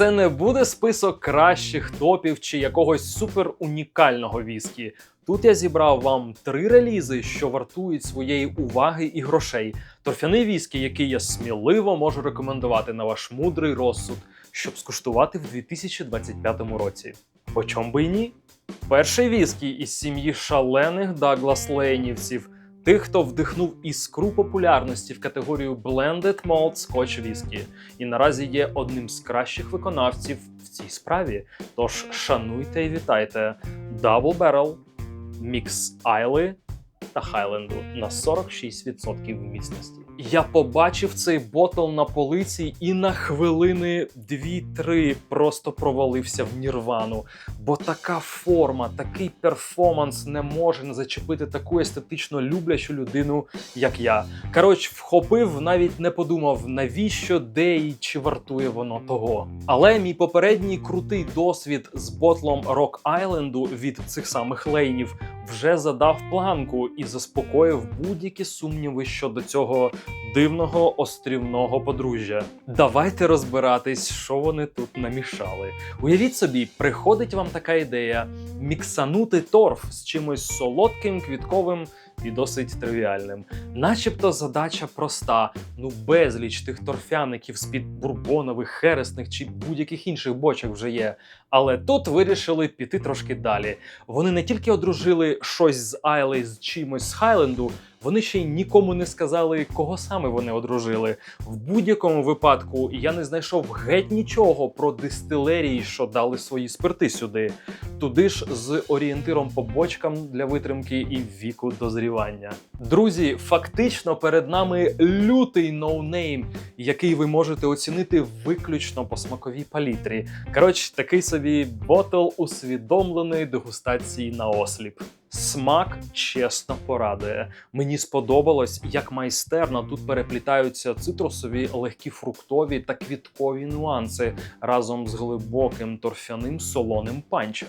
Це не буде список кращих топів чи якогось супер унікального віскі. Тут я зібрав вам три релізи, що вартують своєї уваги і грошей. Торфяний віскі, який я сміливо можу рекомендувати на ваш мудрий розсуд, щоб скуштувати в 2025 році. По чому би й ні? Перший віскі із сім'ї шалених Даглас Лейнівців, тих, хто вдихнув іскру популярності в категорію Blended Malt Scotch Whisky і наразі є одним з кращих виконавців в цій справі. Тож шануйте і вітайте Double Barrel, Мікс Айли та Хайленду на 46% міцності. Я побачив цей ботл на полиці і на хвилини 2-3 просто провалився в нірвану. Бо така форма, такий перформанс не може не зачепити таку естетично люблячу людину, як я. Коротше, вхопив, навіть не подумав, навіщо, де і чи вартує воно того. Але мій попередній крутий досвід з ботлом Rock Айленду від цих самих лейнів вже задав планку і заспокоїв будь-які сумніви щодо цього дивного острівного подружжя. Давайте розбиратись, що вони тут намішали. Уявіть собі, приходить вам така ідея міксанути торф з чимось солодким, квітковим і досить тривіальним. Начебто задача проста: ну безліч тих торфяників з-під бурбонових, хересних чи будь-яких інших бочок вже є. Але тут вирішили піти трошки далі. Вони не тільки одружили щось з Айли з чимось з Хайленду, вони ще й нікому не сказали, кого саме вони одружили. В будь-якому випадку я не знайшов геть нічого про дистилерії, що дали свої спирти сюди. Туди ж з орієнтиром по бочкам для витримки і віку дозрівання. Друзі, фактично перед нами лютий ноунейм, який ви можете оцінити виключно по смаковій палітрі. Коротше, такий собі ботл усвідомленої дегустації на осліп. Смак чесно порадує. Мені сподобалось, як майстерно тут переплітаються цитрусові, легкі фруктові та квіткові нюанси разом з глибоким торфяним солоним панчем.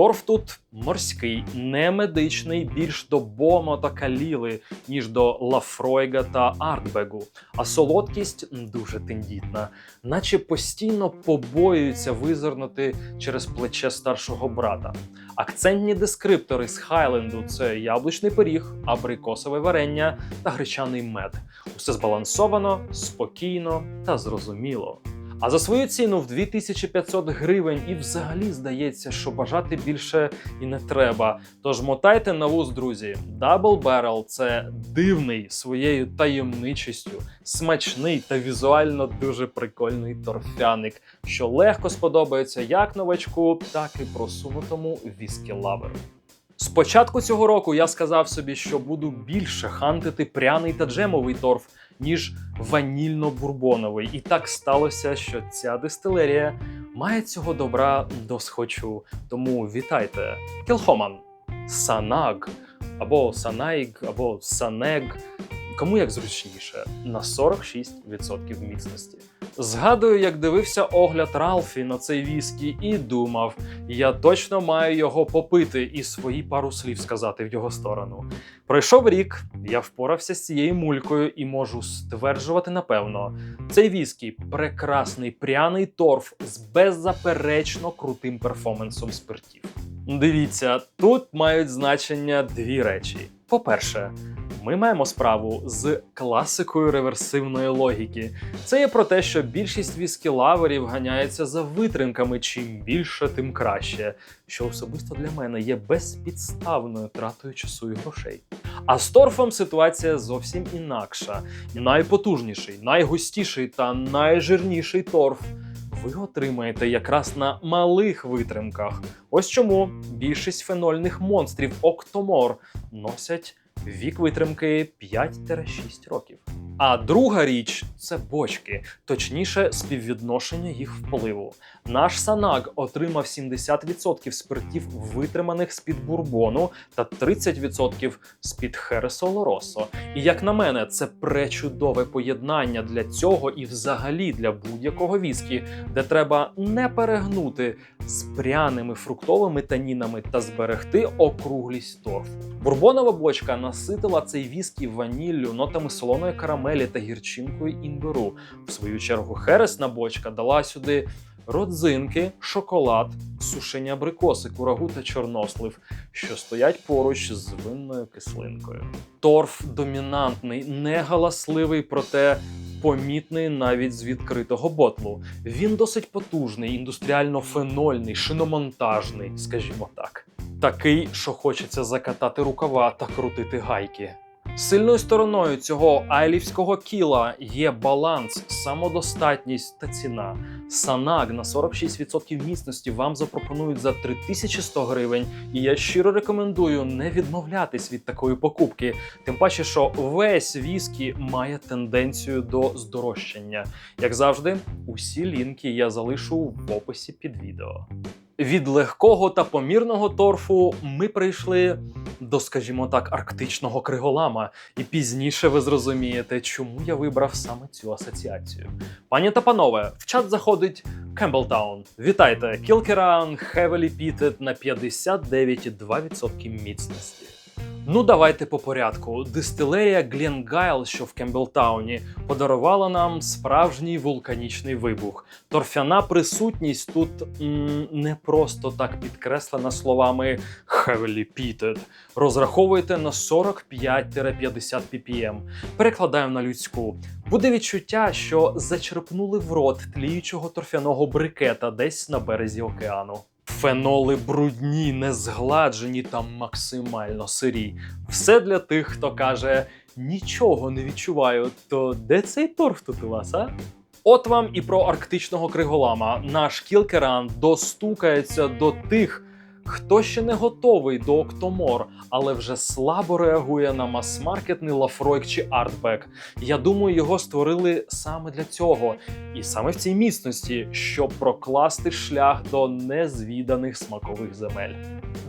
Торф тут морський, не медичний, більш до бомо та каліли, ніж до лафройга та артбегу. А солодкість дуже тендітна, наче постійно побоюється визирнути через плече старшого брата. Акцентні дескриптори з Хайленду це яблучний пиріг, абрикосове варення та гречаний мед. Усе збалансовано, спокійно та зрозуміло. А за свою ціну в 2500 гривень і взагалі здається, що бажати більше і не треба. Тож мотайте на вуз, друзі. Double Barrel – це дивний своєю таємничістю, смачний та візуально дуже прикольний торфяник, що легко сподобається як новачку, так і просунутому віскі-лаверу. З початку цього року я сказав собі, що буду більше хантити пряний та джемовий торф, ніж ванільно-бурбоновий. І так сталося, що ця дистилерія має цього добра до схочу. Тому вітайте, Келхоман, Санаг, або Санайг, або Санег. Кому як зручніше, на 46% міцності. Згадую, як дивився огляд Ралфі на цей віскі, і думав, я точно маю його попити і свої пару слів сказати в його сторону. Пройшов рік, я впорався з цією мулькою і можу стверджувати напевно, цей віскі прекрасний пряний торф з беззаперечно крутим перформансом спиртів. Дивіться, тут мають значення дві речі. По-перше, ми маємо справу з класикою реверсивної логіки. Це є про те, що більшість віскі-лаверів ганяється за витримками, чим більше, тим краще, що особисто для мене є безпідставною тратою часу і грошей. А з торфом ситуація зовсім інакша. Найпотужніший, найгустіший та найжирніший торф. Ви отримаєте якраз на малих витримках. Ось чому більшість фенольних монстрів Октомор носять вік витримки 5-6 років. А друга річ це бочки, точніше, співвідношення їх впливу. Наш санаг отримав 70% спиртів, витриманих з-під бурбону, та 30% з-під Хересо Росо. І як на мене, це пречудове поєднання для цього і взагалі для будь-якого віскі, де треба не перегнути з пряними фруктовими танінами та зберегти округлість торфу. Бурбонова бочка наситила цей віскі ваніллю, нотами солоної карамелі та гірчинкою імбиру. В свою чергу хересна бочка дала сюди родзинки, шоколад, сушені абрикоси, курагу та чорнослив, що стоять поруч з винною кислинкою. Торф домінантний, негаласливий, проте помітний навіть з відкритого ботлу. Він досить потужний, індустріально-фенольний, шиномонтажний, скажімо так. Такий, що хочеться закатати рукава та крутити гайки. Сильною стороною цього айлівського кіла є баланс, самодостатність та ціна. Санаг на 46% міцності вам запропонують за 3100 гривень, і я щиро рекомендую не відмовлятись від такої покупки. Тим паче, що весь віскі має тенденцію до здорожчання. Як завжди, усі лінки я залишу в описі під відео. Від легкого та помірного торфу ми прийшли до, скажімо так, арктичного криголама, і пізніше ви зрозумієте, чому я вибрав саме цю асоціацію. Пані та панове, в чат заходить Кемблтаун. Вітайте! Кілкеран Heavily Pitted на 59,2% міцності. Ну, давайте по порядку. Дистилерія Гленгайл, що в Кемблтауні, подарувала нам справжній вулканічний вибух. Торфяна присутність тут м, не просто так підкреслена словами heavily peated. Розраховуйте на 45-50 ppm. Перекладаємо на людську. Буде відчуття, що зачерпнули в рот тліючого торфяного брикета десь на березі океану. Феноли брудні, незгладжені та максимально сирі. Все для тих, хто каже: нічого не відчуваю. То де цей торф тут у вас, а? От вам і про арктичного криголама. Наш кілкеран достукається до тих, хто ще не готовий до Октомор, але вже слабо реагує на мас-маркетний Лафройк чи Артбек. Я думаю, його створили саме для цього, і саме в цій міцності, щоб прокласти шлях до незвіданих смакових земель.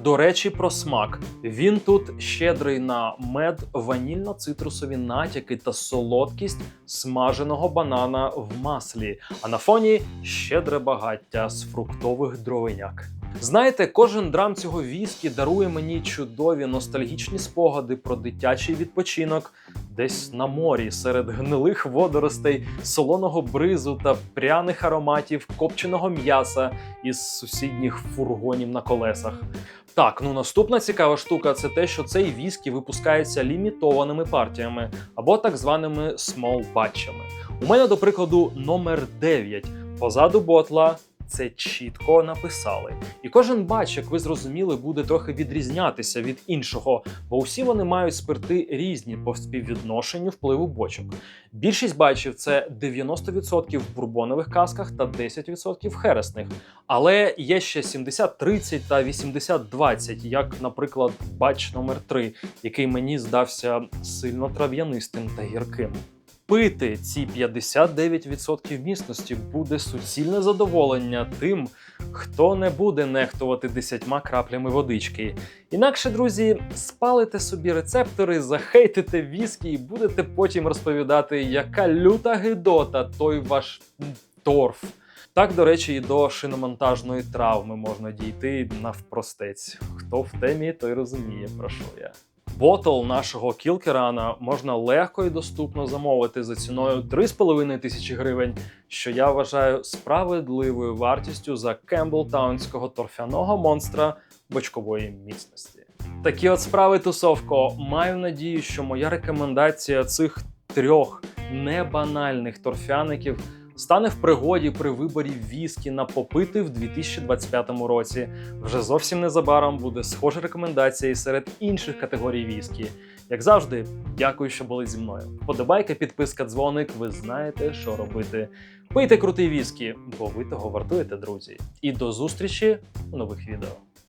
До речі, про смак. Він тут щедрий на мед, ванільно-цитрусові натяки та солодкість смаженого банана в маслі, а на фоні щедре багаття з фруктових дровиняк. Знаєте, кожен драм цього віскі дарує мені чудові ностальгічні спогади про дитячий відпочинок десь на морі серед гнилих водоростей, солоного бризу та пряних ароматів копченого м'яса із сусідніх фургонів на колесах. Так, ну наступна цікава штука це те, що цей віскі випускається лімітованими партіями або так званими small батчами. У мене, до прикладу, номер 9. Позаду ботла це чітко написали. І кожен батч, як ви зрозуміли, буде трохи відрізнятися від іншого, бо усі вони мають спирти різні по співвідношенню впливу бочок. Більшість батчів це 90% в бурбонових касках та 10% хересних. Але є ще 70-30 та 80-20, як, наприклад, батч номер 3 який мені здався сильно трав'янистим та гірким. Пити ці 59% міцності буде суцільне задоволення тим, хто не буде нехтувати 10 краплями водички. Інакше, друзі, спалите собі рецептори, захейтите віскі і будете потім розповідати, яка люта гидота той ваш торф. Так, до речі, і до шиномонтажної травми можна дійти навпростець. Хто в темі, той розуміє, про що я. Ботл нашого кілкерана можна легко і доступно замовити за ціною 3,5 тисячі гривень, що я вважаю справедливою вартістю за кемблтаунського торфяного монстра бочкової міцності. Такі от справи, тусовко. Маю надію, що моя рекомендація цих трьох небанальних торфяників стане в пригоді при виборі віскі на попити в 2025 році. Вже зовсім незабаром буде схожа рекомендація і серед інших категорій віскі. Як завжди, дякую, що були зі мною. Подобайка, підписка, дзвоник. Ви знаєте, що робити. Пийте крутий віскі, бо ви того вартуєте, друзі. І до зустрічі у нових відео.